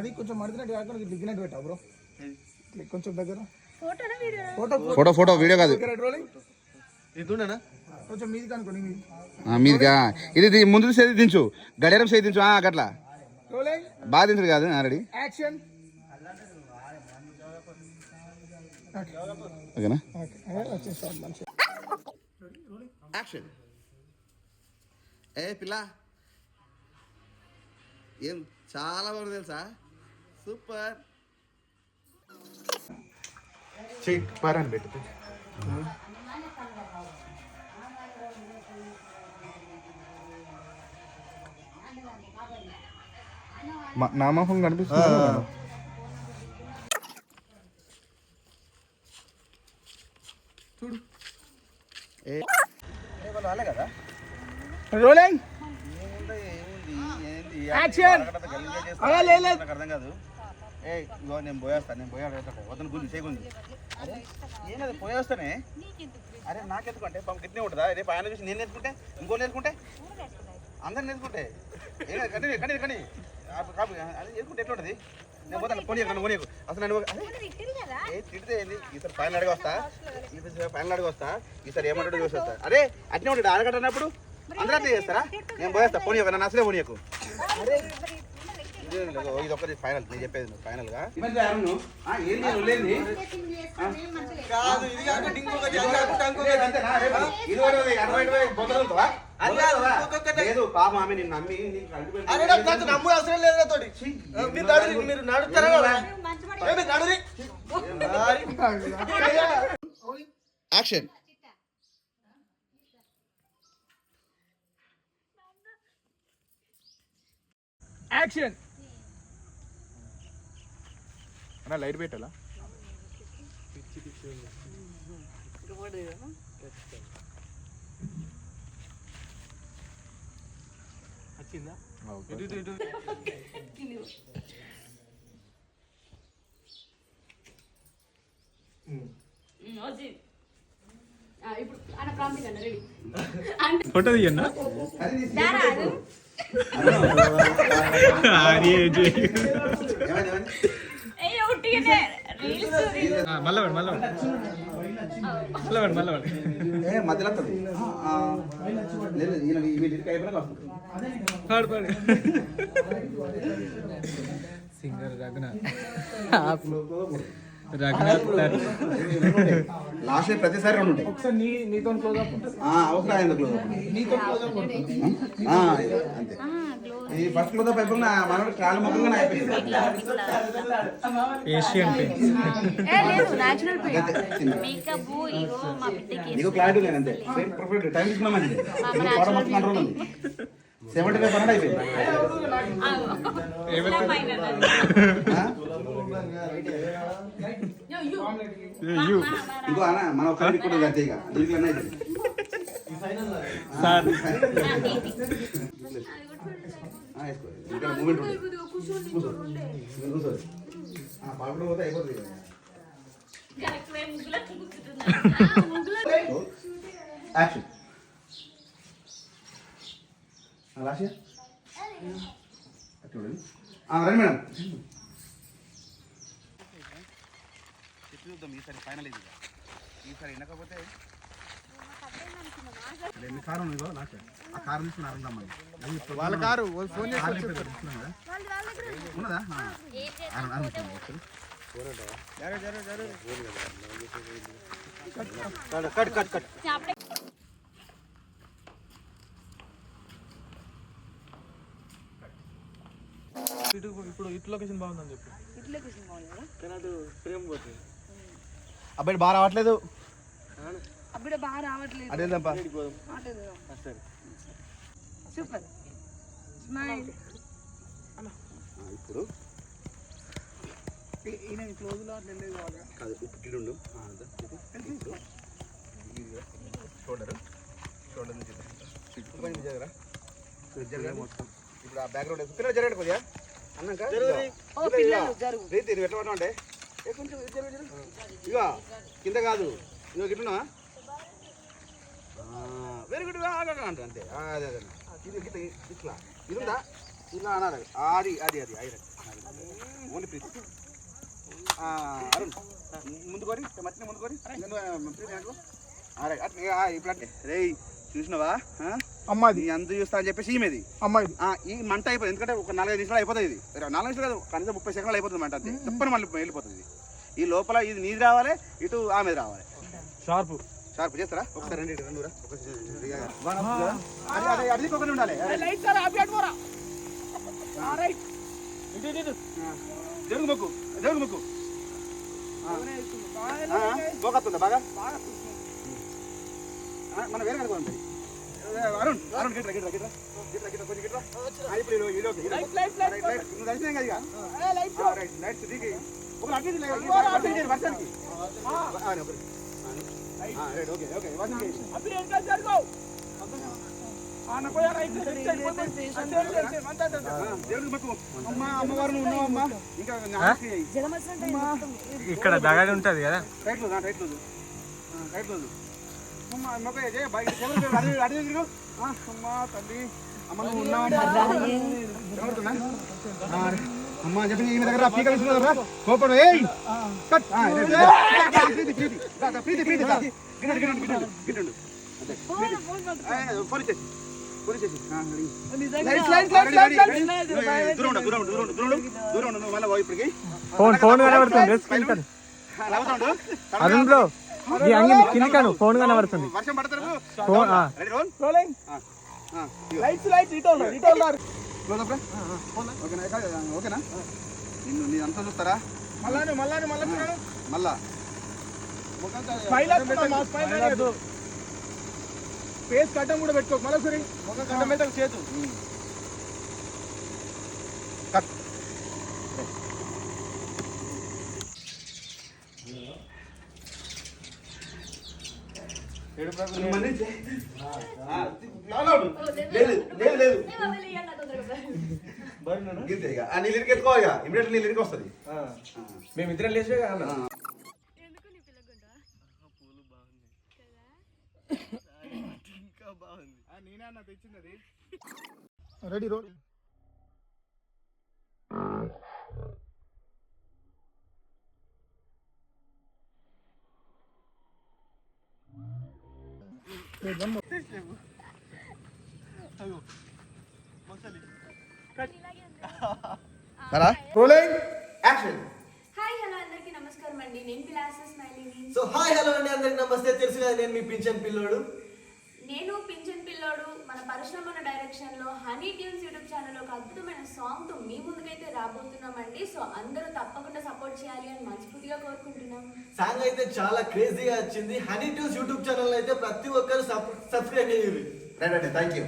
అది కొంచెం మడిచినట్టు కాకుండా దిగినట్టు పెట్టా బ్రో. కొంచెం దగ్గర. ఫోటోనా video photo photo photo video కాదు. కొంచెం మీది అనుకోండి మీది ఆ, మీదికా? ఇది ముందు సేది దించు. గడియారం సేది దించు. ఆ, గట్లా. రోలింగ్ బాగా దించడు కాదు రెడీ యాక్షన్ ఓకేనా? ఓకే వచ్చేసాం మంచి యాక్షన్ ఏ పిల్ల. ఏం చాలా బాగుంది తెలుసా? సూపర్. చెయ్యి పారాన్ని పెట్టు. నా మొహం కనిపిస్తుంది రోలింగ్ యాక్షన్ నాకు అర్థం కాదు. ఏ ఇగో నేను పోయేస్తా నేను పోయాడు వద్దను గుంజు చేయకుంది అరే ఏమది? పోయేస్తానే? అరే నాకెందుకు అంటే పాపం గిట్నే ఉంటుందా? రేపు ఆయన చూసి నేను నేర్చుకుంటే ఇంకో నేర్చుకుంటే? అందరు నేర్చుకుంటే? ఏ కండి కండి కండి కాపు అది నేర్చుకుంటే ఎట్లా ఉంటుంది? నేను పోతాను పోనీ నన్ను పోనీకు అసలు నన్ను కదా. ఏ తిడితే ఏంది? ఈసారి ఫైనల్ అడిగి వస్తా. ఈసారి ఫైనల్ అడిగి వస్తా. ఈసారి ఏమంటాడో చూసి వస్తా. అరే అట్నే ఉంటాడు ఆడగట్టనప్పుడు అందరూ అట్లా చేస్తారా? నేను పోయేస్తా పోనీ నన్ను అసలే పోనీయకు. ఇది ఇది ఒక్కటి ఫైనల్ నేను చెప్పేది ఫైనల్గా. కాదు ఇది కాకుండా ఇంకొక జల్లి కాకుండా ఇంకొక అంతేనా? రేపు ఇది కూడా ఉంది, అరవై ఇరవై బొక్కలు వెళ్తావా? లేదు పాపం ఆమె నిన్ను నమ్మి నీకు కంటి పెట్టి- అరే నాకు నాకు నమ్ముడు అవసరం లేదు నాతోటి మీరు నడురి మీరు నడుస్తారా నడురి. యాక్షన్ యాక్షన్ అన్న లైట్ పెట్టాలా ఇప్పుడు ఆయన ప్రాంతం కన్నా రెడీ ఫోటో తీయన్నా దారా అది ఏమైంది, ఏమైంది? ఏ ఉట్టిగానే ఏ మధ్యలో వస్తుంది. లేదు ఈయన పాడు పాడు. సింగర్ రఘునాథ్. లాస్ట్ ప్రతిసారి రెండు ఉంటాయి. ఒకసారి నీ నీతో క్లోజ్ అప్ నీతో క్లోజ్ అప్ ఉంటుంది? అంతే. ఈ ఫస్ట్ క్లోజ్ అప్ అయిపోయిన మనోడు కాలు మొక్కలుగా అయిపోయింది ఏషియన్ పెయింట్స్ ఏ లేదు నేచురల్ అంతే, చిన్న. మేకప్ ఇగో మా బిడ్డకి నీకు క్లారిటీ లేదు. అంతే పర్ఫెక్ట్ టైం ఇది ఫోటో మొత్తం కంట్రోల్ ఉంది. సెవెంటీ ఫైవ్ పర్సెంట్ అయిపోయింది? ఇంకో అన్న మన ఒక్కరికి కూడా దీంట్లో అయితే సార్ ఆ, వేసుకో. ఇంకా మూమెంట్ ఉంటుంది కూర్చో. కూర్చో. ఆ, పాపడు పోతే అయిపోతుంది ఇక. యాక్షన్ లాస్ట్ చూడండి రండి మేడం చూద్దాం ఈసారి ఫైనల్ ఇది ఈసారి వినకపోతే ఎన్ని కారు ఉంది ఇదిగో లాస్ట్ ఆ కారు తీసుకుని అరుందామని వాళ్ళ కారు ఫోన్ చేసి ఉన్నదా? ఆ. అరుణ్, అరుణ్ తీసుకుని ఒకసారి. కట్ కట్ కట్ ఇటు ఇప్పుడు ఇటు లొకేషన్ బాగుందని చెప్పు. అబ్బాయి బాగా రావట్లేదు. అప్పుడు బాగా రావట్లేదు. అదేందప్పా సూపర్. స్మైల్. ఇప్పుడు? ఈయన క్లోజ్లో అట్లా వెళ్ళేది కావాలి? కాదు ఇప్పుడు ఉండు. షోల్డర్ షోల్డర్ నుంచి జరగరా? జరగరా మొత్తం ఇప్పుడు ఆ బ్యాక్గ్రౌండ్. పిల్లలు జరగండి కొద్దిగా. అన్నాక? రీతి నువ్వు ఎట్లా కొంచెం కింద కాదు. ఇగో గిట్టున్నావా వెరీ గుడ్ అంటే అంతే. అదే అదే ఇది ఇట్లా. ఇది ఉందా ఇలా అనాలి అది అది అది అది. ఓన్లీ ప్లీజ్ అరుణ్ ముందు కోరి మట్టిని ముందు కోరి. నేను ప్లీజ్ నాకు అరే అట్నే ఆ, ఇప్పుడు అట్నే. రేయ్ చూసినావా? అమ్మాది నీ అంత చూస్తా అని చెప్పేసి ఈమెది. అమ్మాయిది. ఆ, ఈ మంట అయిపోతుంది ఎందుకంటే ఒక నాలుగైదు నిమిషాలు అయిపోతుంది ఇది. నాలుగు నిమిషాలు కాదు కనీసం ముప్పై సెకండ్లు అయిపోతుంది మంట అంతే. తప్పని మళ్ళీ వెళ్ళిపోతుంది ఇది. ఈ లోపల ఇది నీది రావాలి ఇటు ఆమెది రావాలి. షార్ప్. షార్ప్ చేస్తారా? ఒకసారి రండి ఇటు రండి రా. ఒకసారి బాగా నొప్పుతుందా? అది అది అది ఒకటి ఉండాలి. అరే. ఆ. జరుగు మొక్కు జరుగు మొక్కు. గోకత్తుందా బాగా మన వేరే కనుక ఉంటుంది అరుణ్ అరుణ్ గిట్రా గిట్రా గిట్రా. గిట్రా గిట్రా కొంచెం. Right, right. నువ్వు కదా రైట్, రైట్, దిగి. ఒక అటు ఇటు ఇటు వర్షానికి. ఆ, ఇక్కడ దగడి ఉంటది కదా రైట్ రైట్ తల్లి, అమ్మ చెప్పి ఈమె దగ్గర పీక తీసుకున్నారా కోపడు ఏ ప్రీతి ప్రీతి ప్రీతి ఫోన్ ఇచ్చేసి ఫోన్ ఇచ్చేసి. దూరం దూరం దూరం నువ్వు మళ్ళీ ఇప్పటికి. ఫోన్ ఫోన్ కనబడుతుంది స్క్రీన్. అరుణ్ బ్రో ఈ అంగి కింది కాను ఫోన్ కనబడుతుంది. వర్షం పడతారు ఫోన్ ఆ. Ready roll. రోలింగ్ ఇదిగో. లైట్స్ లైట్స్ ఇటో ఇటో క్లోజ్ అప్ రా. ఓకేనా? ఓకేనా? నిన్ను నీ అంతా చూస్తారా? మళ్ళాను మళ్ళాను మళ్ళా మళ్ళా. స్మైల్ వస్తుందమ్మా స్మైల్ రాదు ఫేస్ కట్టం కూడా పెట్టుకో. మళ్ళీ సరే ఒక కట్టం మీద ఒక చేతు లేదు లేదు లేదు. గింతే ఇక ఆ నీళ్ళు ఇరికి ఎత్తుకో ఇక ఇమీడియట్ నీళ్ళు ఇరికి వస్తుంది మేమిద్దరం లేచే కదా ready roll rolling action hi hello అందరికీ నమస్కారం అండి నేను విలాస స్మైలింగ్ సో హాయ్ హలో అండి అందరికి నమస్తే. తెలుసు కదా నేను మీ పింఛన్ పిల్లోడు. నేను పింఛన్ పిల్లోడు. మన పరిశ్రమల డైరెక్షన్లో హనీ ట్యూన్స్ యూట్యూబ్ ఛానల్ ఒక అద్భుతమైన సాంగ్తో మీ ముందుకైతే రాబోతున్నామండి. సో అందరూ తప్పకుండా సపోర్ట్ చేయాలి అని మనస్ఫూర్తిగా కోరుకుంటున్నాం. సాంగ్ అయితే చాలా క్రేజీగా వచ్చింది. హనీ ట్యూస్ యూట్యూబ్ ఛానల్ అయితే ప్రతి ఒక్కరు సబ్స్క్రైబ్ చేయండి. Right right thank you